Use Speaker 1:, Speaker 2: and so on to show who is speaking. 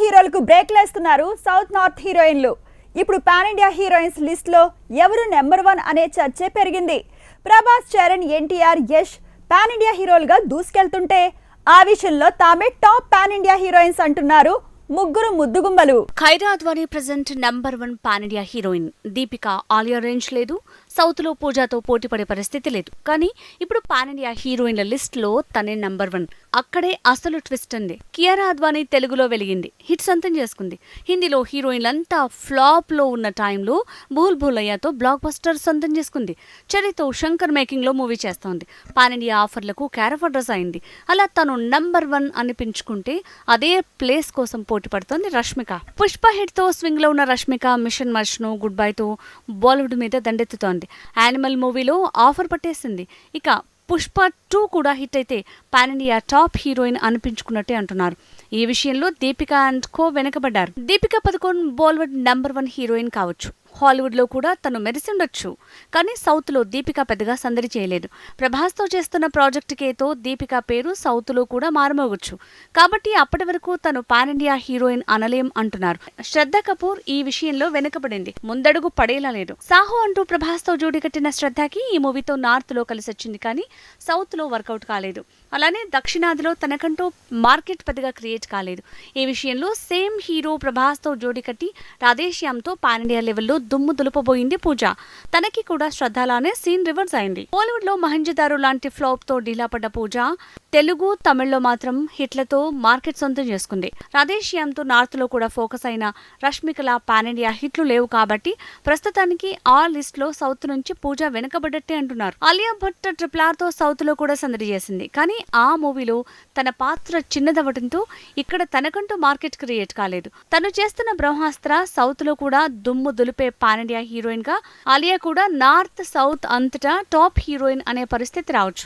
Speaker 1: హీరోలకు బ్రేక్లేస్తున్నారు south north హీరోయిన్లు. ఇప్పుడు పాన్ ఇండియా హీరోయిన్స్ లిస్ట్లో ఎవరు నెంబర్ వన్ అనే చర్చే పెరిగింది. ప్రభాస్ చరణ్ ఎన్టీఆర్ యష్ పాన్ ఇండియా హీరోలుగా దూసుకెళ్తుంటే ఆ విషయంలో తామే టాప్ పాన్ ఇండియా హీరోయిన్స్ అంటున్నారు ముగ్గురు ముద్దుగుమ్మలు
Speaker 2: Kiara Advani present number one pan India heroine. Deepika Alia range లేదు సౌత్లో పూజాతో పోటీ పడే పరిస్థితి లేదు. కానీ ఇప్పుడు పాన్ ఇండియా హీరోయిన్ల లిస్ట్లో తనే నంబర్ వన్. అక్కడే అసలు ట్విస్ట్ అంది కియారా అద్వానీ తెలుగులో వెలిగింది. హిట్ సొంతం చేసుకుంది. హిందీలో హీరోయిన్లంతా ఫ్లాప్లో ఉన్న టైంలో భూల్ అయ్యాతో బ్లాక్ బస్టర్ సొంతం చేసుకుంది. చరితో శంకర్ మేకింగ్లో మూవీ చేస్తోంది. పాన్ ఇండియా ఆఫర్లకు క్యారఫ్ అడ్రస్ అయింది. అలా తను నంబర్ వన్ అనిపించుకుంటే అదే ప్లేస్ కోసం పోటీ పడుతోంది రష్మిక. పుష్ప హిట్తో స్వింగ్లో ఉన్న రష్మిక మిషన్ మర్ష్ను గుడ్ బై తో బాలీవుడ్ మీద దండెత్తుతోంది. యానిమల్ మూవీలో ఆఫర్ పట్టేసింది. ఇక పుష్ప టూ కూడా హిట్ అయితే పాన్ ఇండియా టాప్ హీరోయిన్ అనిపించుకున్నట్టే అంటున్నారు. ఈ విషయంలో దీపిక అండ్ కో వెనకబడ్డారు. దీపిక పదకొండు బాలీవుడ్ నంబర్ వన్ హీరోయిన్ కావచ్చు. హాలీవుడ్లో కూడా తను మెరిసిండొచ్చు. కానీ సౌత్లో దీపిక పెద్దగా సందడి చేయలేదు. ప్రభాస్తో చేస్తున్న ప్రాజెక్ట్ కేతో దీపిక పేరు సౌత్లో కూడా మారుమోగొచ్చు. కాబట్టి అప్పటి వరకు తను పాన్ ఇండియా హీరోయిన్ అనలేం అంటున్నారు. శ్రద్ధ కపూర్ ఈ విషయంలో వెనుకబడింది. ముందడుగు పడేలా లేదు. సాహో అంటూ ప్రభాస్తో జోడి కట్టిన శ్రద్ధకి ఈ మూవీతో నార్త్లో కలిసొచ్చింది కానీ సౌత్లో వర్కౌట్ కాలేదు. అలానే దక్షిణాదిలో తనకంటూ మార్కెట్ పెద్దగా క్రియేట్ కాలేదు. ఈ విషయంలో సేమ్ హీరో ప్రభాస్తో జోడి కట్టి రాధేశ్యామ్తో పాన్ ఇండియా లెవెల్లో దుమ్ము దులుపబోయింది పూజ. తనకి కూడా శ్రద్ధలానే సీన్ రివర్స్ అయింది. బాలీవుడ్లో మహంజదారు లాంటి ఫ్లాప్తో డీలా పడ్డ పూజ. తెలుగు తమిళ్ళో మాత్రం హిట్లతో మార్కెట్ సొంతం చేసుకుంది. రాధేశ్యామ్తో నార్త్లో కూడా ఫోకస్ అయిన రష్మికల పాన్ ఇండియా హిట్లు లేవు కాబట్టి ప్రస్తుతానికి ఆ లిస్ట్లో సౌత్ నుంచి పూజ వెనుకబడ్డట్టే అంటున్నారు. అలియా భట్ ట్రిపుల్ ఆర్తో సౌత్లో కూడా సందడి చేసింది. కానీ ఆ మూవీలో తన పాత్ర చిన్నదవడంతో ఇక్కడ తనకంటూ మార్కెట్ క్రియేట్ కాలేదు. తను చేస్తున్న బ్రహ్మాస్త్ర సౌత్లో కూడా దుమ్ము దులిపే పాన్ ఇండియా హీరోయిన్గా ఆలియా కూడా నార్త్ సౌత్ అంతటా టాప్ హీరోయిన్ అనే పరిస్థితి రావచ్చు.